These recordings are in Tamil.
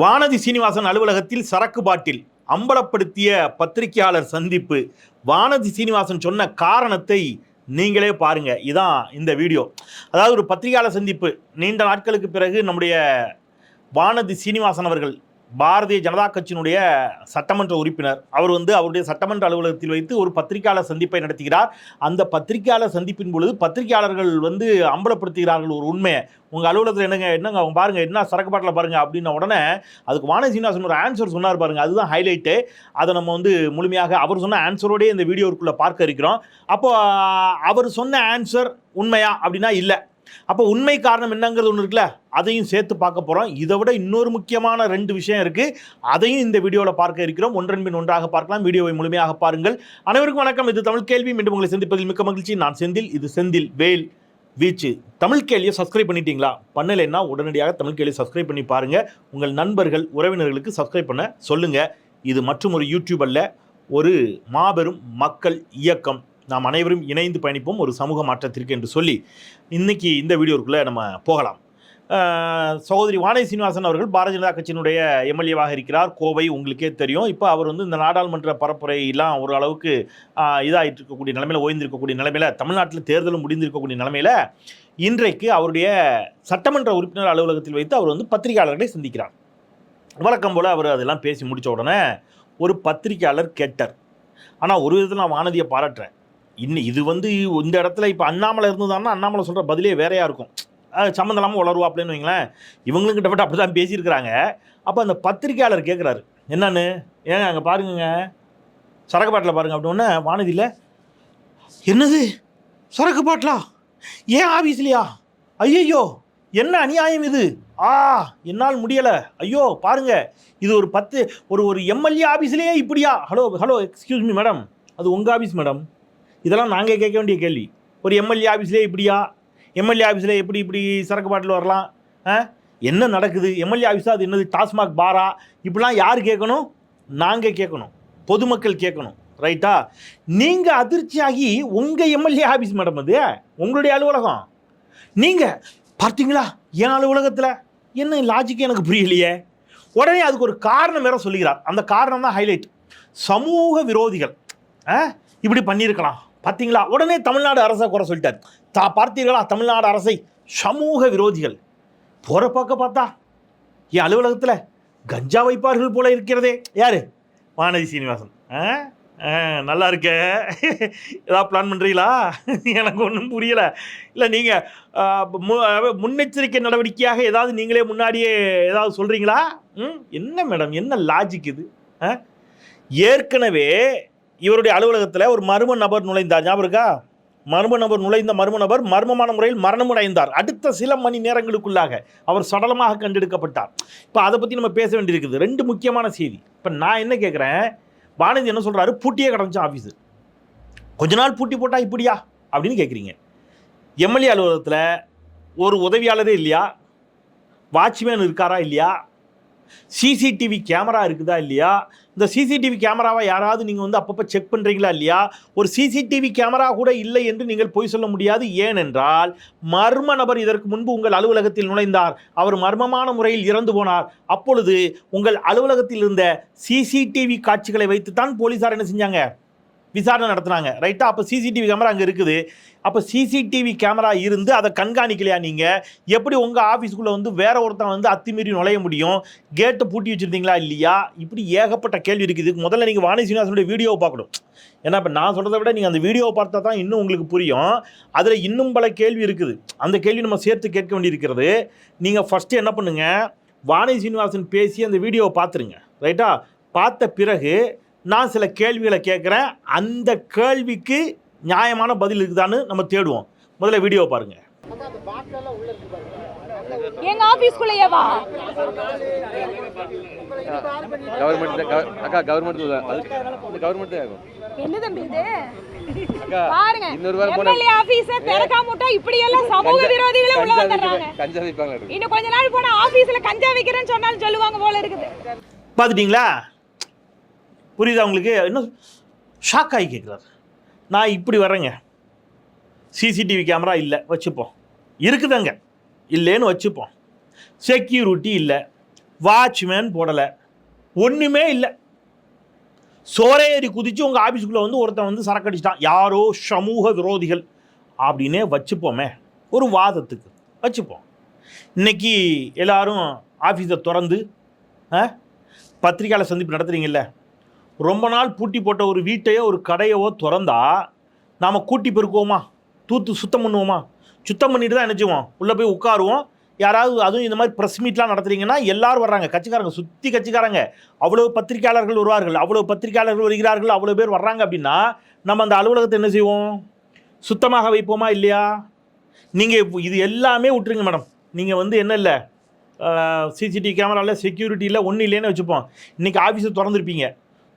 வானதி சீனிவாசன் அலுவலகத்தில் சரக்கு பாட்டில். அம்பலப்படுத்திய பத்திரிகையாளர் சந்திப்பு. வானதி சீனிவாசன் சொன்ன காரணத்தை நீங்களே பாருங்க. இதான் இந்த வீடியோ. அதாவது ஒரு பத்திரிகையாளர் சந்திப்பு. நீண்ட நாட்களுக்கு பிறகு நம்முடைய வானதி சீனிவாசன் அவர்கள் பாரதிய ஜனதா கட்சியினுடைய சட்டமன்ற உறுப்பினர். அவர் வந்து அவருடைய சட்டமன்ற அலுவலகத்தில் வைத்து ஒரு பத்திரிகையாளர் சந்திப்பை நடத்துகிறார். அந்த பத்திரிகையாளர் சந்திப்பின் பொழுது பத்திரிகையாளர்கள் வந்து அம்பலப்படுத்துகிறார்கள் ஒரு உண்மையை உங்கள் அலுவலகத்தில் என்னங்க என்னங்க அவங்க பாருங்கள் என்ன சரக்கு பாட்டில் பாருங்கள் அப்படின்ன உடனே அதுக்கு வானதி சீனிவாசன் ஒரு ஆன்சர் சொன்னார் பாருங்கள் அதுதான் ஹைலைட்டு அதை நம்ம வந்து முழுமையாக அவர் சொன்ன ஆன்சரோடய இந்த வீடியோக்குள்ளே பார்க்க இருக்கிறோம். அப்போது அவர் சொன்ன ஆன்சர் உண்மையா அப்படின்னா இல்லை. அப்போ உண்மை காரணம் என்னங்கிறது ஒன்று இருக்குல்ல? அதையும் சேர்த்து பார்க்க போகிறோம் இதை விட இன்னொரு முக்கியமான ரெண்டு விஷயம் இருக்குது அதையும் இந்த வீடியோவில் பார்க்க இருக்கிறோம். ஒன்றன் பின் ஒன்றாக பார்க்கலாம். வீடியோவை முழுமையாக பாருங்கள். அனைவருக்கும் வணக்கம். இது தமிழ் கேள்வி. மீண்டும் உங்களை சந்திப்பதில் மிக்க மகிழ்ச்சி. நான் செந்தில். இது செந்தில் வேல் வீச்சு. தமிழ் கேள்வியை சப்ஸ்கிரைப் பண்ணிட்டீங்களா? பண்ணலைன்னா உடனடியாக தமிழ் கேள்வியை சப்ஸ்கிரைப் பண்ணி பாருங்கள் உங்கள் நண்பர்கள் உறவினர்களுக்கு சப்ஸ்கிரைப் பண்ண சொல்லுங்கள் இது மற்றும் ஒரு யூடியூப் அல்ல. ஒரு மாபெரும் மக்கள் இயக்கம். நாம் அனைவரும் இணைந்து பயணிப்போம் ஒரு சமூக மாற்றத்திற்கு என்று சொல்லி இன்னைக்கு இந்த வீடியோக்குள்ளே நம்ம போகலாம். சகோதரி வானதி சீனிவாசன் அவர்கள் பாரதிய ஜனதா கட்சியினுடைய எம்எல்ஏவாக இருக்கிறார். கோவை உங்களுக்கே தெரியும். இப்போ அவர் வந்து இந்த நாடாளுமன்ற பரப்புரையெல்லாம் ஒரு அளவுக்கு இதாகிட்டு இருக்கக்கூடிய நிலைமையில் ஓய்ந்திருக்கக்கூடிய நிலமையில் தமிழ்நாட்டில் தேர்தலும் முடிந்திருக்கக்கூடிய நிலமையில் இன்றைக்கு அவருடைய சட்டமன்ற உறுப்பினர் அலுவலகத்தில் வைத்து அவர் வந்து பத்திரிகையாளர்களை சந்திக்கிறார். வழக்கம் போல் அவர் அதெல்லாம் பேசி முடித்த உடனே ஒரு பத்திரிகையாளர் கேட்டார். ஆனால் ஒரு விதத்தில் நான் வானதியை பாராட்டுறேன். இன்னும் இது வந்து இந்த இடத்துல இப்போ அண்ணாமலை இருந்ததான்னா அண்ணாமலை சொல்கிற பதிலே வேறையாக இருக்கும். சம்மந்தம் இல்லாமல் வளருவாப்லன்னு வைங்களேன். இவங்களும் கிட்டப்பட்ட அப்படி தான் பேசியிருக்கிறாங்க. அப்போ அந்த பத்திரிகையாளர் கேட்குறாரு என்னன்னு? ஏங்க அங்கே பாருங்கங்க. சரக்கு பாட்டில் பாருங்கள் அப்படின்னே வானதியில் என்னது? சரக்கு பாட்டிலா? ஏன் ஆஃபீஸ்லையா ஐயையோ என்ன அநியாயம் இது? ஆ என்னால் முடியலை. ஐயோ பாருங்க. இது ஒரு பத்து ஒரு ஒரு எம்எல்ஏ ஆஃபீஸ்லேயே இப்படியா? Hello hello excuse me madam. அது உங்கள் ஆஃபீஸ் மேடம். இதெல்லாம் நாங்கள் கேட்க வேண்டிய கேள்வி. ஒரு எம்எல்ஏ ஆஃபீஸ்லேயே இப்படியா? எம்எல்ஏ ஆஃபீஸில் எப்படி இப்படி சரக்கு பாட்டில் வரலாம்? ஆ? என்ன நடக்குது? எம்எல்ஏ ஆஃபீஸாக அது என்னது? டாஸ்மாக் பாரா? இப்படிலாம் யார் கேட்கணும்? நாங்கள் கேட்கணும். பொதுமக்கள் கேட்கணும். ரைட்டா? நீங்கள் அதிர்ச்சியாகி உங்கள் எம்எல்ஏ ஆஃபீஸ் மேடம் அது. உங்களுடைய அலுவலகம். நீங்கள் பார்த்தீங்களா? என் அலுவலகத்தில்? என்ன லாஜிக்கு எனக்கு புரியலையே. உடனே அதுக்கு ஒரு காரணம் வேற சொல்லுகிறார். அந்த காரணம் தான் ஹைலைட் சமூக விரோதிகள். ஆ? இப்படி பண்ணியிருக்கலாம். பார்த்தீங்களா உடனே தமிழ்நாடு அரசை குறை சொல்லிட்டார். தா பார்த்தீர்களா? தமிழ்நாடு அரசை சமூக விரோதிகள். போகிற பார்க்க பார்த்தா என் அலுவலகத்தில் கஞ்சா வைப்பார்கள் போல இருக்கிறதே. யார்? வானதி சீனிவாசன். ஆ? ஆ, நல்லா இருக்க. ஏதாவது பிளான் பண்ணுறீங்களா எனக்கு ஒன்றும் புரியலை. இல்லை நீங்கள் முன்னெச்சரிக்கை நடவடிக்கையாக ஏதாவது நீங்களே முன்னாடியே ஏதாவது சொல்கிறீங்களா ம்? என்ன மேடம் என்ன லாஜிக் இது? ஆ? ஏற்கனவே இவருடைய அலுவலகத்தில் ஒரு மர்ம நபர் நுழைந்தார். ஞாபகம் இருக்கா? மர்ம நபர் நுழைந்த மர்ம நபர் மர்மமான முறையில் மரணம் அடைந்தார். அடுத்த சில மணி நேரங்களுக்குள்ளாக அவர் சடலமாக கண்டெடுக்கப்பட்டார். இப்போ அதை பற்றி நம்ம பேச வேண்டியிருக்குது. ரெண்டு முக்கியமான செய்தி. இப்போ நான் என்ன கேட்குறேன் பானதி என்ன சொல்கிறாரு பூட்டியே கிடந்துச்சான் ஆஃபீஸு கொஞ்ச நாள் பூட்டி போட்டால் இப்படியா? அப்படின்னு கேட்குறீங்க எம்எல்ஏ அலுவலகத்தில் ஒரு உதவியாளரே இல்லையா? வாட்ச்மேன் இருக்காரா இல்லையா? சிசிடிவி கேமரா இருக்குதா இல்லையா? இந்த சிசிடிவி கேமராவை யாராவது நீங்கள் வந்து அப்பப்போ செக் பண்ணுறீங்களா இல்லையா? ஒரு சிசிடிவி கேமரா கூட இல்லை என்று நீங்கள் பொய் சொல்ல முடியாது. ஏனென்றால் மர்ம நபர் இதற்கு முன்பு உங்கள் அலுவலகத்தில் நுழைந்தார். அவர் மர்மமான முறையில் இறந்து போனார். அப்பொழுது உங்கள் அலுவலகத்தில் இருந்த சிசிடிவி காட்சிகளை வைத்துத்தான் போலீஸார் என்ன செஞ்சாங்க? விசாரணை நடத்துனாங்க. ரைட்டா அப்போ சிசிடிவி கேமரா அங்கே இருக்குது. அப்போ சிசிடிவி கேமரா இருந்து அதை கண்காணிக்கலையா நீங்கள் எப்படி உங்கள் ஆஃபீஸ்க்குள்ளே வந்து வேற ஒருத்தன் வந்து அத்துமீறி நுழைய முடியும்? கேட்டை பூட்டி வச்சுருந்தீங்களா இல்லையா? இப்படி ஏகப்பட்ட கேள்வி இருக்குது. இதுக்கு முதல்ல நீங்கள் வாணி சீனிவாசனுடைய வீடியோவை பார்க்கணும். ஏன்னா இப்போ நான் சொல்கிறத விட நீங்கள் அந்த வீடியோவை பார்த்தா தான் இன்னும் உங்களுக்கு புரியும். அதில் இன்னும் பல கேள்வி இருக்குது. அந்த கேள்வி நம்ம சேர்த்து கேட்க வேண்டியிருக்கிறது. நீங்கள் ஃபஸ்ட்டு என்ன பண்ணுங்கள் வாணி சீனிவாசன் பேசி அந்த வீடியோவை பார்த்துருங்க. ரைட்டா பார்த்த பிறகு நான் சில கேள்விகளை கேட்குறேன். அந்த கேள்விக்கு நியாயமான பதில் இருக்குதான்னு நம்ம தேடுவோம். முதல்ல வீடியோவை பாருங்கள் எங்க ஆபீஸ்க்குள்ளேயே வா. கவர்மெண்ட் அக்கா கவர்மெண்ட் அது கவர்மெண்ட் தான் ஆகும் என்ன தம்பி இது? அக்கா பாருங்க. இன்னொரு வாரம் போனா எம்எல்ஏ ஆபீஸ திறக்காம விட்டா இப்படி எல்லாம் சமூக விரோதிகளே உள்ள விற்க- கஞ்சா இருக்கு இன்னும் கொஞ்ச நாள் போனா ஆபீஸ்ல கஞ்சா விக்கிறேன்னு சொன்னாலும் சொல்லுவாங்க போல இருக்குது. பார்த்துட்டிங்களா? புரியுதா உங்களுக்கு? இன்னும் ஷாக் ஆகி கேட்குறாரு. நான் இப்படி வரேங்க சிசிடிவி கேமரா இல்லை வச்சுப்போம். இருக்குதுங்க. இல்லைன்னு வச்சுப்போம். செக்யூரிட்டி இல்லை. வாட்ச்மேன் போடலை. ஒன்றுமே இல்லை. சோரேறி குதித்து உங்கள் ஆஃபீஸுக்குள்ளே வந்து ஒருத்தன் வந்து சரக்கடிச்சிட்டான் யாரோ சமூக விரோதிகள் அப்படின்னே வச்சுப்போமே. ஒரு வாதத்துக்கு. வச்சுப்போம். இன்னைக்கு எல்லோரும் ஆஃபீஸை திறந்து ஆ, பத்திரிக்கையாளர் சந்திப்பு நடத்துறீங்கல்ல? ரொம்ப நாள் பூட்டி போட்ட ஒரு வீட்டையோ ஒரு கடையவோ திறந்தா நாம் கூட்டி பெருக்குவோமா? தூத்து சுத்தம் பண்ணுவோமா? சுத்தம் பண்ணிட்டு தான் என்ன செய்வோம் உள்ளே போய் உட்காருவோம். யாராவது அதுவும் இந்த மாதிரி ப்ரெஸ் மீட்லாம் நடத்துறீங்கன்னா எல்லாரும் வர்றாங்க. கட்சிக்காரங்க சுற்றி கட்சிக்காரங்க. அவ்வளோ பத்திரிக்கையாளர்கள் வருவார்கள். அவ்வளோ பத்திரிக்கையாளர்கள் வருகிறார்கள். அவ்வளோ பேர் வர்றாங்க அப்படின்னா நம்ம அந்த அலுவலகத்தை என்ன செய்வோம்? சுத்தமாக வைப்போமா இல்லையா? நீங்கள் இது எல்லாமே விட்டுருங்க மேடம். நீங்கள் வந்து என்ன இல்லை? சிசிடிவி கேமராவில் செக்யூரிட்டியில் ஒன்றும் இல்லைன்னு வச்சுப்போம். இன்றைக்கி ஆஃபீஸை திறந்துருப்பீங்க.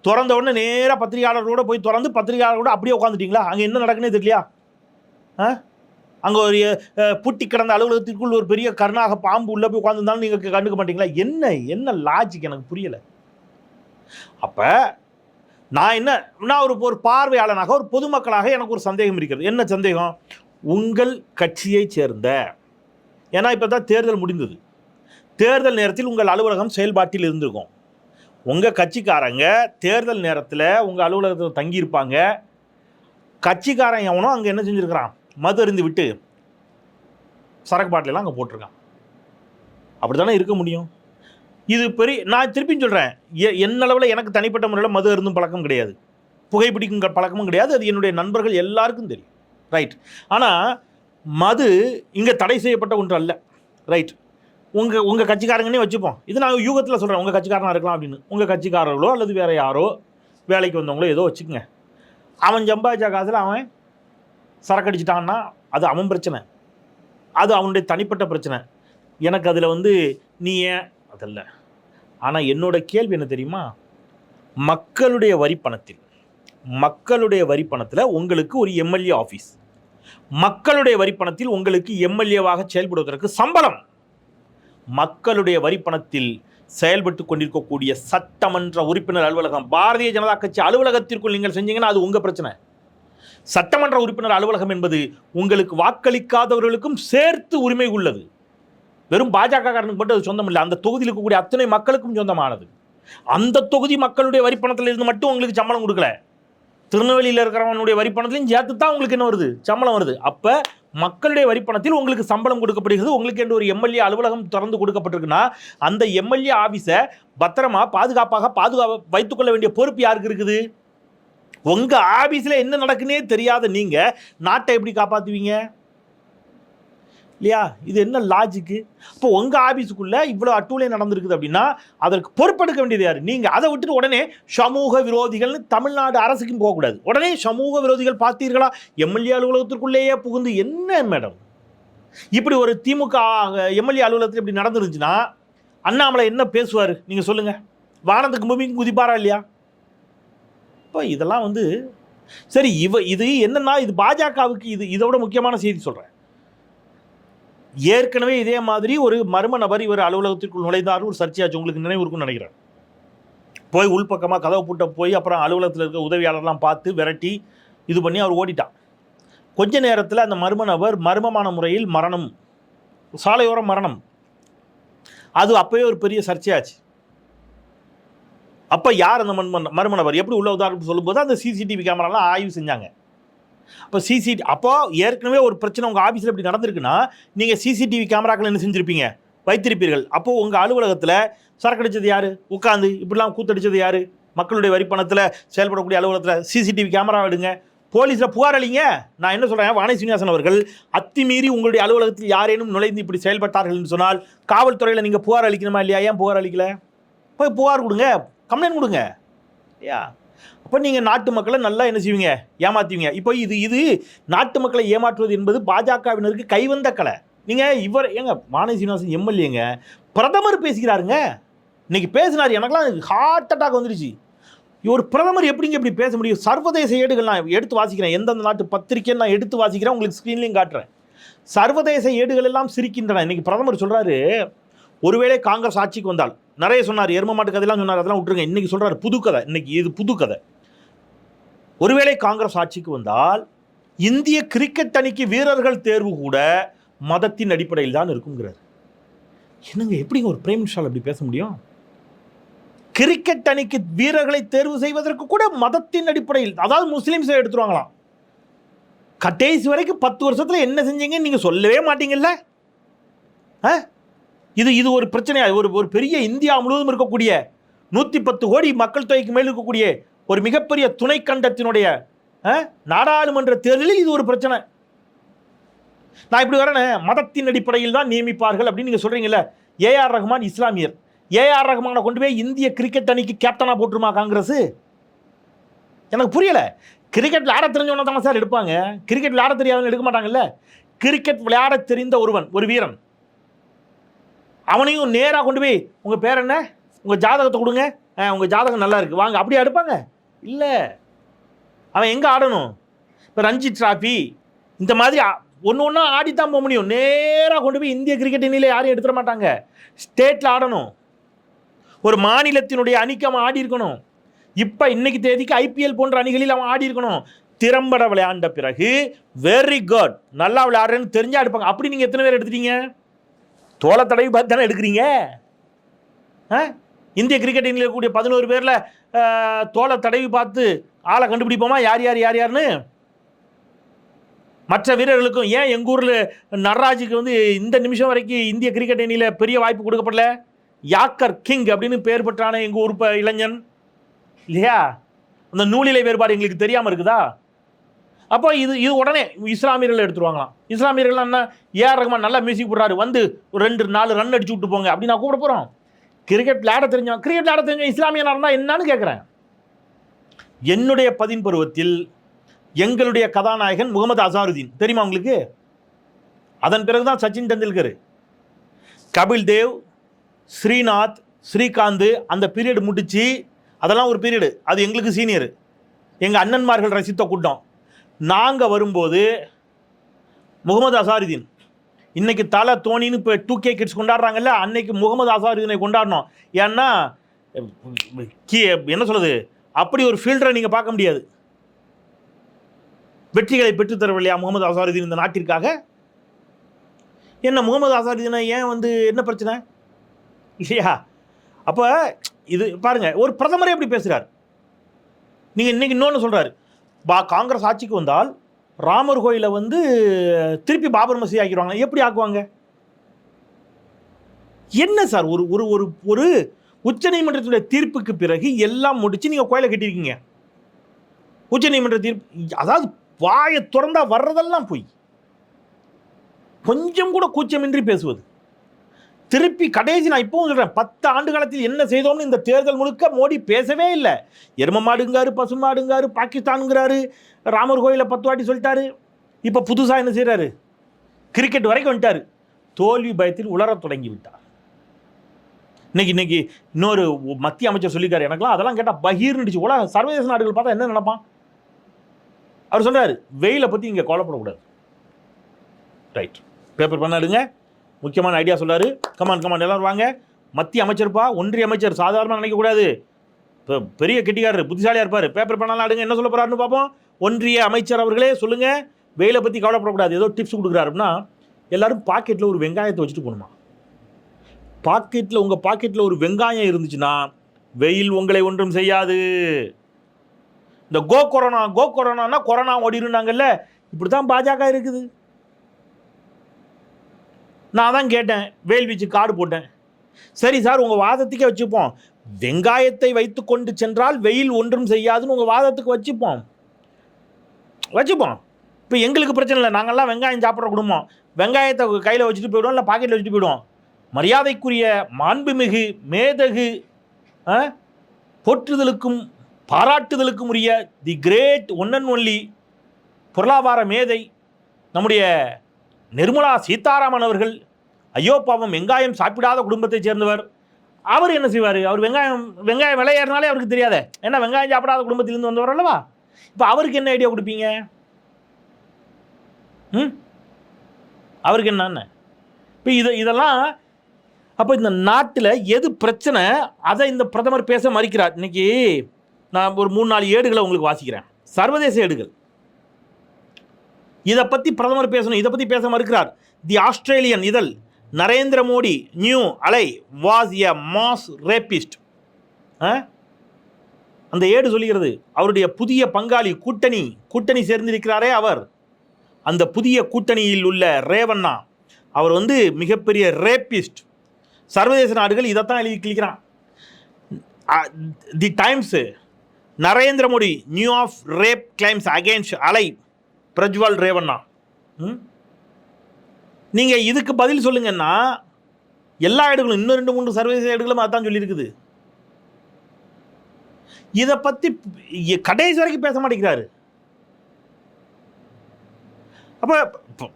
திறந்த உடனே நேராக பத்திரிகையாளர்களோட போய் திறந்து பத்திரிகையாளர்களோட அப்படியே உட்காந்துட்டிங்களா அங்கே என்ன நடக்குன்னே தெரியலையா? ஆ? அங்கே ஒரு புட்டி பூட்டி கிடந்த அலுவலகத்திற்குள் ஒரு பெரிய கருணாக பாம்பு உள்ளே போய் உட்காந்துருந்தாலும் நீங்கள் கண்டுக்க மாட்டீங்களா? என்ன என்ன லாஜிக் எனக்கு புரியலை. அப்போ நான் என்ன நான் ஒரு ஒரு பார்வையாளனாக ஒரு பொதுமக்களாக எனக்கு ஒரு சந்தேகம் இருக்கிறது. என்ன சந்தேகம்? உங்கள் கட்சியைச் சேர்ந்த ஏன்னா இப்போ தான் தேர்தல் முடிந்தது. தேர்தல் நேரத்தில் உங்கள் அலுவலகம் செயல்பாட்டில் இருந்திருக்கும். உங்கள் கட்சிக்காரங்க தேர்தல் நேரத்தில் உங்கள் அலுவலகத்தில் தங்கியிருப்பாங்க. கட்சிக்காரன் எவனோ அங்கே என்ன செஞ்சுருக்கிறான்? மது அருந்து விட்டு சரக்கு பாட்டிலெலாம் அங்கே போட்டிருக்கான். அப்படி தானே இருக்க முடியும்? இது பெரிய நான் திருப்பியும் சொல்கிறேன் என்னளவில் எனக்கு தனிப்பட்ட முறையில் மது அருந்தும் பழக்கம் கிடையாது. புகைப்பிடிக்கும் க- பழக்கமும் கிடையாது. அது என்னுடைய நண்பர்கள் எல்லாருக்கும் தெரியும். ரைட் ஆனால் மது இங்கே தடை செய்யப்பட்ட ஒன்று அல்ல. ரைட் உங்கள் உங்கள் கட்சிக்காரங்கன்னே வச்சுப்போம். இது நான் யூகத்தில் சொல்கிறேன் உங்கள் கட்சிக்காரனாக இருக்கலாம் அப்படின்னு. உங்கள் கட்சிக்காரர்களோ அல்லது வேறு யாரோ வேலைக்கு வந்தவங்களோ ஏதோ வச்சுக்கோங்க. அவன் சம்பாதிச்ச காசில் அவன் சரக்கடிச்சிட்டான்னா அது அவன் பிரச்சனை. அது அவனுடைய தனிப்பட்ட பிரச்சனை. எனக்கு அதில் வந்து நீ ஏன்? அதல்ல. ஆனால் என்னோட கேள்வி என்ன தெரியுமா? மக்களுடைய வரி பணத்தில் மக்களுடைய வரி பணத்தில் உங்களுக்கு ஒரு எம்எல்ஏ ஆஃபீஸ் மக்களுடைய வரி பணத்தில் உங்களுக்கு எம்எல்ஏவாக செயல்படுவதற்கு சம்பளம். மக்களுடைய வரிப்பணத்தில் செயல்பட்டு கொண்டிருக்கக்கூடிய சட்டமன்ற உறுப்பினர் அலுவலகம் பாரதிய ஜனதா கட்சி அலுவலகத்திற்குள் நீங்கள் செஞ்சீங்கன்னா அது உங்கள் பிரச்சனை. சட்டமன்ற உறுப்பினர் அலுவலகம் என்பது உங்களுக்கு வாக்களிக்காதவர்களுக்கும் சேர்த்து உரிமை உள்ளது. வெறும் பாஜக காரனுக்கு மட்டும் அது சொந்தம் இல்லை. அந்த தொகுதியில் இருக்கக்கூடிய அத்தனை மக்களுக்கும் சொந்தமானது. அந்த தொகுதி மக்களுடைய வரிப்பணத்தில் இருந்து மட்டும் உங்களுக்கு சம்பளம் கொடுக்கல. திருநெல்வேலியில் இருக்கிறவனுடைய வரிப்பணத்திலையும் சேர்த்து தான் உங்களுக்கு என்ன வருது? சம்பளம் வருது. அப்போ மக்களுடைய வரிப்பணத்தில் உங்களுக்கு சம்பளம் கொடுக்கப்படுகிறது. உங்களுக்கு என்று ஒரு எம்எல்ஏ அலுவலகம் திறந்து கொடுக்கப்பட்டிருக்குன்னா அந்த எம்எல்ஏ ஆஃபீஸை பத்திரமா பாதுகாப்பாக பாதுகாப்பு வைத்துக்கொள்ள வேண்டிய பொறுப்பு யாருக்கு இருக்குது? உங்கள் ஆபீஸில் என்ன நடக்குன்னே தெரியாத நீங்கள் நாட்டை எப்படி காப்பாற்றுவீங்க இல்லையா? இது என்ன லாஜிக்கு இப்போ உங்கள் ஆஃபீஸுக்குள்ளே இவ்வளோ அட்டூழியம் நடந்திருக்குது அப்படின்னா அதற்கு பொறுப்பெடுக்க வேண்டியது யார்? நீங்கள் அதை விட்டுட்டு உடனே சமூக விரோதிகள்னு தமிழ்நாடு அரசுக்கும் போகக்கூடாது. உடனே சமூக விரோதிகள் பார்த்தீர்களா? எம்எல்ஏ அலுவலகத்திற்குள்ளேயே புகுந்து என்ன மேடம் இப்படி ஒரு திமுக எம்எல்ஏ அலுவலகத்தில் இப்படி நடந்துருந்துச்சுன்னா அண்ணாமலை என்ன பேசுவார்? நீங்கள் சொல்லுங்கள் வானத்துக்கு பூமிக்கு குதிப்பாரா இல்லையா? இப்போ இதெல்லாம் வந்து சரி இவ இது என்னன்னா இது பாஜகவுக்கு இது இதோட முக்கியமான செய்தி சொல்கிறேன் ஏற்கனவே இதே மாதிரி ஒரு மர்ம நபர் இவர் அலுவலகத்திற்குள் நுழைந்தார் ஒரு சர்ச்சையாச்சு உங்களுக்கு நினைவு இருக்கும்னு நினைக்கிறேன். போய் உள்பக்கமாக கதவை பூட்ட போய் அப்புறம் அலுவலகத்தில் இருக்க உதவியாளர்லாம் பார்த்து விரட்டி இது பண்ணி அவர் ஓடிட்டான். கொஞ்ச நேரத்தில் அந்த மர்ம நபர் மர்மமான முறையில் மரணம் சாலையோர மரணம். அது அப்போயே ஒரு பெரிய சர்ச்சையாச்சு அப்போ யார் அந்த மர்ம மர்ம நபர் எப்படி உள்ள உதாரணம் சொல்லும்போது அந்த சிசிடிவி கேமராலாம் ஆய்வு செஞ்சாங்க. அப்போ சிசிடி அப்போ ஏற்கனவே ஒரு பிரச்சனை உங்கள் ஆஃபீஸில் இப்படி நடந்திருக்குன்னா நீங்கள் சிசிடிவி கேமராக்கள் என்ன செஞ்சுருப்பீங்க? வைத்திருப்பீர்கள். அப்போது உங்கள் அலுவலகத்தில் சரக்கு அடித்தது யார்? உட்காந்து இப்படிலாம் கூத்தடிச்சது யார்? மக்களுடைய வரிப்பணத்தில் செயல்படக்கூடிய அலுவலகத்தில் சிசிடிவி கேமரா எடுங்க. போலீஸில் புகார் அளிங்க. நான் என்ன சொல்கிறேன் வாணி சீனிவாசன் அவர்கள் அத்திமீறி உங்களுடைய அலுவலகத்தில் யாரேனும் நுழைந்து இப்படி செயல்பட்டார்கள் சொன்னால் காவல்துறையில் நீங்கள் புகார் அளிக்கணுமா இல்லையா? ஏன் புகார் அளிக்கல? போய் புகார் கொடுங்க. கம்ப்ளைண்ட் கொடுங்க. இல்லையா அப்போ நீங்கள் நாட்டு மக்களை நல்லா என்ன செய்வீங்க? ஏமாற்றுவீங்க இப்போ இது இது நாட்டு மக்களை ஏமாற்றுவது என்பது பாஜகவினருக்கு கைவந்த கலை. நீங்கள் இவர் ஏங்க மாணவி சீனிவாசன் எம்எல்ஏங்க பிரதமர் பேசுகிறாருங்க. இன்னைக்கு பேசினார் எனக்கெல்லாம் ஹார்ட் அட்டாக் வந்துடுச்சு ஒரு பிரதமர் எப்படிங்க இப்படி பேச முடியும்? சர்வதேச ஏடுகள் நான் எடுத்து வாசிக்கிறேன். எந்தெந்த நாட்டு பத்திரிக்கைன்னு நான் எடுத்து வாசிக்கிறேன் உங்களுக்கு ஸ்க்ரீன்லையும் காட்டுறேன். சர்வதேச ஏடுகள் எல்லாம் சிரிக்கின்றன. இன்னைக்கு பிரதமர் சொல்கிறாரு ஒருவேளை காங்கிரஸ் ஆட்சிக்கு வந்தால் நிறைய சொன்னார் எரும மாட்டு கதையெல்லாம் சொன்னார் அதெல்லாம் விட்டுருங்க. இன்னைக்கு சொல்கிறார் புது கதை. இன்னைக்கு இது புது கதை. ஒருவேளை காங்கிரஸ் ஆட்சிக்கு வந்தால் இந்திய கிரிக்கெட் அணிக்கு வீரர்கள் தேர்வு கூட மதத்தின் அடிப்படையில் தான் இருக்குங்கிறார். என்னங்க எப்படிங்க ஒரு பிரேம் மினிஸ்டர் அப்படி பேச முடியும்? கிரிக்கெட் அணிக்கு வீரர்களை தேர்வு செய்வதற்கு கூட மதத்தின் அடிப்படையில் அதாவது முஸ்லீம்ஸை எடுத்துருவாங்களாம். கடைசி வரைக்கும் பத்து வருஷத்தில் என்ன செஞ்சீங்கன்னு நீங்கள் சொல்லவே மாட்டீங்கல்ல? ஆ? இது இது ஒரு பிரச்சனையா? ஒரு ஒரு பெரிய இந்தியா முழுவதும் இருக்கக்கூடிய நூற்றி பத்து கோடி மக்கள் தொகைக்கு மேல் இருக்கக்கூடிய ஒரு மிகப்பெரிய துணை கண்டத்தினுடைய ஆ, நாடாளுமன்ற தேர்தலில் இது ஒரு பிரச்சனை. நான் இப்படி வரேனே மதத்தின் அடிப்படையில் தான் நியமிப்பார்கள் அப்படின்னு நீங்கள் சொல்கிறீங்கல்ல ஏஆர் ரஹ்மான் இஸ்லாமியர். ஏஆர் ரஹ்மானை கொண்டு போய் இந்திய கிரிக்கெட் அணிக்கு கேப்டனாக போட்டுருமா காங்கிரஸ் எனக்கு புரியலை. கிரிக்கெட் விளையாட தெரிஞ்சவன தானே சார் எடுப்பாங்க. கிரிக்கெட் விளையாட தெரியாதவங்க எடுக்க மாட்டாங்கல்ல. கிரிக்கெட் விளையாட தெரிந்த ஒருவன் ஒரு வீரன். அவனையும் நேராக கொண்டு போய் உங்கள் பேர் என்ன? உங்கள் ஜாதகத்தை கொடுங்க. உங்கள் ஜாதகம் நல்லா இருக்குது வாங்க அப்படியே எடுப்பாங்க இல்லை. அவன் எங்கே ஆடணும்? இப்போ ரஞ்சி டிராஃபி இந்த மாதிரி ஒன்று ஒன்றா ஆடித்தான் போக முடியும். நேராக கொண்டு போய் இந்திய கிரிக்கெட் அணியில் யாரும் எடுத்துட மாட்டாங்க. ஸ்டேட்டில் ஆடணும். ஒரு மாநிலத்தினுடைய அணிக்கு அவன் ஆடி இருக்கணும். இப்போ இன்னைக்கு தேதிக்கு ஐபிஎல் போன்ற அணிகளில் அவன் ஆடி இருக்கணும். திறம்பட விளையாண்ட பிறகு வெரி குட் நல்லா விளையாடுறேன்னு தெரிஞ்சா எடுப்பாங்க. அப்படி நீங்கள் எத்தனை பேர் எடுத்துட்டீங்க? தோலை தடவி பார்த்து தானே எடுக்கிறீங்க? ஆ? இந்திய கிரிக்கெட் அணியில் இருக்கக்கூடிய பதினோரு பேரில் தோலை தடவி பார்த்து ஆளை கண்டுபிடிப்போமா? யார் யார் யார் யாருன்னு மற்ற வீரர்களுக்கும் ஏன் எங்கள் ஊரில் நடராஜுக்கு வந்து இந்த நிமிஷம் வரைக்கும் இந்திய கிரிக்கெட் அணியில் பெரிய வாய்ப்பு கொடுக்கப்படல? யாக்கர் கிங் அப்படின்னு பேர் பெற்றான எங்கள் ஊர் இளைஞன். இல்லையா? அந்த நூலிலை வேறுபாடு எங்களுக்கு தெரியாமல் இருக்குதா? அப்போ இது இது உடனே இஸ்லாமியர்கள் எடுத்துருவாங்களாம். இஸ்லாமியர்கள் என்ன? ஏஆர் ரஹ்மான் நல்லா மியூசிக் போடுறாரு. வந்து ஒரு ரெண்டு நாலு ரன் அடிச்சு விட்டு போங்க. அப்படின்னு நான் கூப்பிட போகிறோம் கிரிக்கெட் விளையாட தெரிஞ்சவன் கிரிக்கெட் விளையாட தெரிஞ்சவன் இஸ்லாமியனாக இருந்தால் என்னன்னு கேட்குறேன் என்னுடைய பதின் பருவத்தில் எங்களுடைய கதாநாயகன் முகமது அசாருதீன். தெரியுமா உங்களுக்கு? அதன் பிறகு தான் சச்சின் டெண்டுல்கர். கபில் தேவ் ஸ்ரீநாத் ஸ்ரீகாந்த் அந்த பீரியட் முடிச்சு அதெல்லாம் ஒரு பீரியடு அது எங்களுக்கு சீனியர் எங்கள் அண்ணன்மார்கள் ரசித்த கூட்டம். நாங்கள் வரும்போது முகமது அசாருதீன் இன்னைக்கு தலை தோனின்னு இப்போ டூ கே கிட்ஸ் கொண்டாடுறாங்கல்ல அன்னைக்கு முகமது அசாருதீனை கொண்டாடணும். ஏன்னா கீ என்ன சொல்லுது அப்படி ஒரு ஃபீல்டரை நீங்கள் பார்க்க முடியாது. வெற்றிகளை பெற்றுத்தரவில்லையா முகமது அசாருதீன் இந்த நாட்டிற்காக? என்ன முகமது அசாருதீனை ஏன் வந்து என்ன பிரச்சனை? இல்லையா? அப்போ இது பாருங்க ஒரு பிரதமரே எப்படி பேசுகிறார் நீங்கள் இன்னைக்கு இன்னொன்று சொல்கிறாரு பா காங்கிரஸ் ஆட்சிக்கு வந்தால் ராமர் கோயிலை வந்து திருப்பி பாபர் மசூதி ஆக்கிடுவாங்க எப்படி ஆக்குவாங்க? என்ன சார்? ஒரு ஒரு ஒரு ஒரு உச்சநீதிமன்றத்துடைய தீர்ப்புக்கு பிறகு எல்லாம் முடிச்சு நீங்கள் கோயிலை கட்டியிருக்கீங்க. உச்சநீதிமன்ற தீர்ப்பு அதாவது வாயை திறந்தா வர்றதெல்லாம் போய். கொஞ்சம் கூட கூச்சமின்றி பேசுவது. திருப்பி கடைசி நான் இப்பவும் சொல்கிறேன் பத்து ஆண்டு காலத்தில் என்ன செய்தோம்னு இந்த தேர்தல் முழுக்க மோடி பேசவே இல்லை. எரும மாடுங்காரு பசு மாடுங்காரு பாகிஸ்தானுங்கிறாரு ராமர் கோயிலை பத்து வாட்டி சொல்லிட்டாரு. இப்போ புதுசாக என்ன செய்கிறாரு கிரிக்கெட் வரைக்கும் வந்துட்டார். தோல்வி பயத்தில் உலரத் தொடங்கி விட்டார் இன்னைக்கு இன்னைக்கு இன்னொரு மத்திய அமைச்சர் சொல்லியிருக்காரு எனக்குலாம் அதெல்லாம் கேட்டால் பகீர்னுச்சு உலக சர்வதேச நாடுகள் பார்த்தா என்ன நினைப்பான்? அவர் சொல்றாரு வெயிலை பற்றி இங்கே கவலைப்படக்கூடாது. ரைட் பேப்பர் பண்ணாடுங்க முக்கியமான ஐடியா சொல்றாரு. கமான் கமான் எல்லாரும் வாங்க. மத்திய அமைச்சர்ப்பா? ஒன்றிய அமைச்சர். சாதாரணமாக நினைக்கக்கூடாது இப்போ பெரிய கெட்டிக்காரர் புத்திசாலியாக இருப்பார். பேப்பர் பண்ணாலும் ஆடுங்க என்ன சொல்ல போகிறாருன்னு பார்ப்போம். ஒன்றிய அமைச்சர் அவர்களே சொல்லுங்கள் வெயிலை பற்றி கவலைப்படக்கூடாது. ஏதோ டிப்ஸ் கொடுக்குறாரு அப்படின்னா எல்லோரும் பாக்கெட்டில் ஒரு வெங்காயத்தை வச்சுட்டு போகணுமா? பாக்கெட்டில் உங்கள் பாக்கெட்டில் ஒரு வெங்காயம் இருந்துச்சுன்னா வெயில் உங்களை ஒன்றும் செய்யாது. இந்த கோ கொரோனா கோ கொரோனானா கொரோனா ஓடிருந்தாங்கல்ல இப்படி தான் பாஜக இருக்குது. நான் தான் கேட்டேன் வேல்வீச்சு கார்டு போட்டேன். சரி சார் உங்கள் வாதத்துக்கே வச்சுப்போம். வெங்காயத்தை வைத்து கொண்டு சென்றால் வெயில் ஒன்றும் செய்யாதுன்னு உங்கள் வாதத்துக்கு வச்சுப்போம். வச்சுப்போம். இப்போ எங்களுக்கு பிரச்சனை இல்லை நாங்கள்லாம் வெங்காயம் சாப்பிட்ற குடும்பம். வெங்காயத்தை கையில் வச்சுட்டு போயிடுவோம் இல்லை பாக்கெட்டில் வச்சுட்டு போயிடுவோம். மரியாதைக்குரிய மாண்புமிகு மேதகு போற்றுதலுக்கும் பாராட்டுதலுக்கும் உரிய the great one and only பொருளாதார மேதை நம்முடைய நிர்மலா சீதாராமன் அவர்கள் ஐயோ பாவம் வெங்காயம் சாப்பிடாத குடும்பத்தைச் சேர்ந்தவர். அவர் என்ன செய்வார்? அவர் வெங்காயம் வெங்காயம் விளையாடுனாலே அவருக்கு தெரியாத. ஏன்னா வெங்காயம் சாப்பிடாத குடும்பத்திலிருந்து வந்தவர் அல்லவா? இப்போ அவருக்கு என்ன ஐடியா கொடுப்பீங்க? ம்? அவருக்கு என்னன்னு இப்போ இது இதெல்லாம் அப்போ இந்த நாட்டில் எது பிரச்சனை அதை இந்த பிரதமர் பேச மறுக்கிறார். இன்னைக்கு நான் ஒரு மூணு நாலு ஏடுகளை உங்களுக்கு வாசிக்கிறேன். சர்வதேச ஏடுகள். இதை பற்றி பிரதமர் பேசணும் இதை பற்றி பேச மறுக்கிறார். தி ஆஸ்திரேலியன் இதழ் Narendra Modi knew ally was a mass rapist அந்த ஏடு சொல்லுகிறது அவருடைய புதிய பங்காளி கூட்டணி கூட்டணி சேர்ந்திருக்கிறாரே அவர். அந்த புதிய கூட்டணியில் உள்ள ரேவண்ணா அவர் வந்து மிகப்பெரிய ரேபிஸ்ட் சர்வதேச நாடுகள் இதைத்தான் எழுதி கிளிக்கிறான் the Times Narendra Modi knew of rape claims against ally Prajwal Revanna. ம்? இதுக்கு பதில் சொல்லுங்கன்னா எல்லா இடங்களும் இன்னும் ரெண்டு மூணு சர்வதேச இடங்களும் அதான் சொல்லியிருக்குது. இதை பற்றி கடைசி வரைக்கும் பேச மாட்டேங்கிறாரு. அப்போ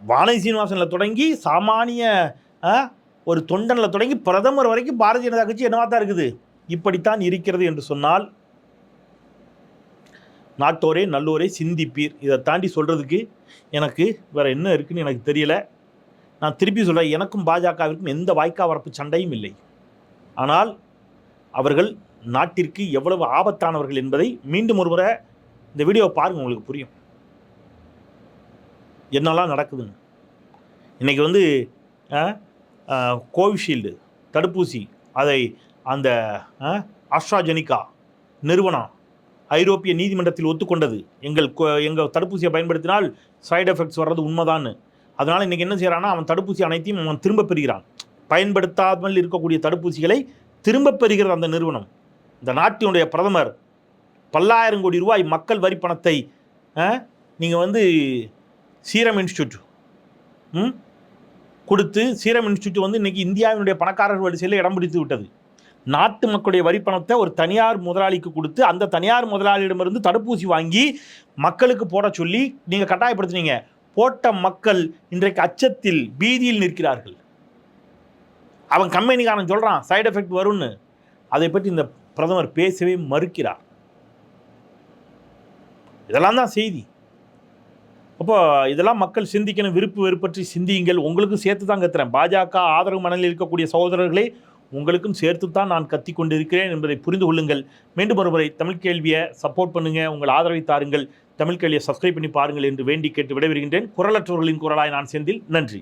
வானதி சீனிவாசனில் தொடங்கி சாமானிய ஆ, ஒரு தொண்டனில் தொடங்கி பிரதமர் வரைக்கும் பாரதிய ஜனதா கட்சி என்னவா தான் இருக்குது? இப்படித்தான் இருக்கிறது என்று சொன்னால் நாட்டோரே நல்லோரே சிந்திப்பீர். இதை தாண்டி சொல்கிறதுக்கு எனக்கு வேறு என்ன இருக்குன்னு எனக்கு தெரியல. நான் திருப்பி சொல்கிறேன் எனக்கும் பாஜகவிற்கும் எந்த வாய்க்கா வரப்பு சண்டையும் இல்லை. ஆனால் அவர்கள் நாட்டிற்கு எவ்வளவு ஆபத்தானவர்கள் என்பதை மீண்டும் ஒரு முறை இந்த வீடியோவை பாருங்கள் உங்களுக்கு புரியும். என்னெல்லாம் நடக்குதுன்னு. இன்னைக்கு வந்து கோவிஷீல்டு தடுப்பூசி அதை அந்த ஆஸ்ட்ராஜெனிகா நிறுவனம் ஐரோப்பிய நீதிமன்றத்தில் ஒத்துக்கொண்டது. எங்கள் எங்கள் தடுப்பூசியை பயன்படுத்தினால் சைடு எஃபெக்ட்ஸ் வர்றது உண்மைதான்னு. அதனால் இன்றைக்கி என்ன செய்கிறான்னா அவன் தடுப்பூசி அனைத்தையும் அவன் திரும்ப பெறுகிறான். பயன்படுத்தாமல் இருக்கக்கூடிய தடுப்பூசிகளை திரும்ப பெறுகிறது அந்த நிறுவனம். இந்த நாட்டினுடைய பிரதமர் பல்லாயிரம் கோடி ரூபாய் மக்கள் வரி பணத்தை நீங்கள் வந்து சீரம் இன்ஸ்டியூட் ம் கொடுத்து சீரம் இன்ஸ்டியூட் வந்து இன்றைக்கி இந்தியாவினுடைய பணக்காரர் வரிசையில் இடம் பிடித்து விட்டது. நாட்டு மக்களுடைய வரி பணத்தை ஒரு தனியார் முதலாளிக்கு கொடுத்து அந்த தனியார் முதலாளியிடமிருந்து தடுப்பூசி வாங்கி மக்களுக்கு போட சொல்லி நீங்கள் கட்டாயப்படுத்தினீங்க. போட்ட மக்கள் இன்றைக்கு அச்சத்தில் பீதியில் நிற்கிறார்கள். அவன் கம்பெனிக்காரன் சொல்கிறான் சைடு எஃபெக்ட் வரும்னு. அதை பற்றி இந்த பிரதமர் பேசவே மறுக்கிறார். இதெல்லாம் தான் செய்தி. அப்போ இதெல்லாம் மக்கள் சிந்திக்கணும் விருப்பு வெறுப்பற்றி சிந்தியுங்கள். உங்களுக்கும் சேர்த்து தான் கத்துறேன் பாஜக ஆதரவு மனநிலையில் இருக்கக்கூடிய சகோதரர்களே உங்களுக்கும் சேர்த்து தான் நான் கத்தி கொண்டிருக்கிறேன் என்பதை புரிந்து கொள்ளுங்கள். மீண்டும் ஒருமுறை தமிழ் கேள்வியை சப்போர்ட் பண்ணுங்கள் உங்கள் ஆதரவை தாருங்கள். தமிழ் கேள்வியை சப்ஸ்கிரைப் பண்ணி பாருங்கள் என்று வேண்டி கேட்டு விடைபெறுகின்றேன். குரலற்றவர்களின் குரலாய் நான் செந்தில். நன்றி.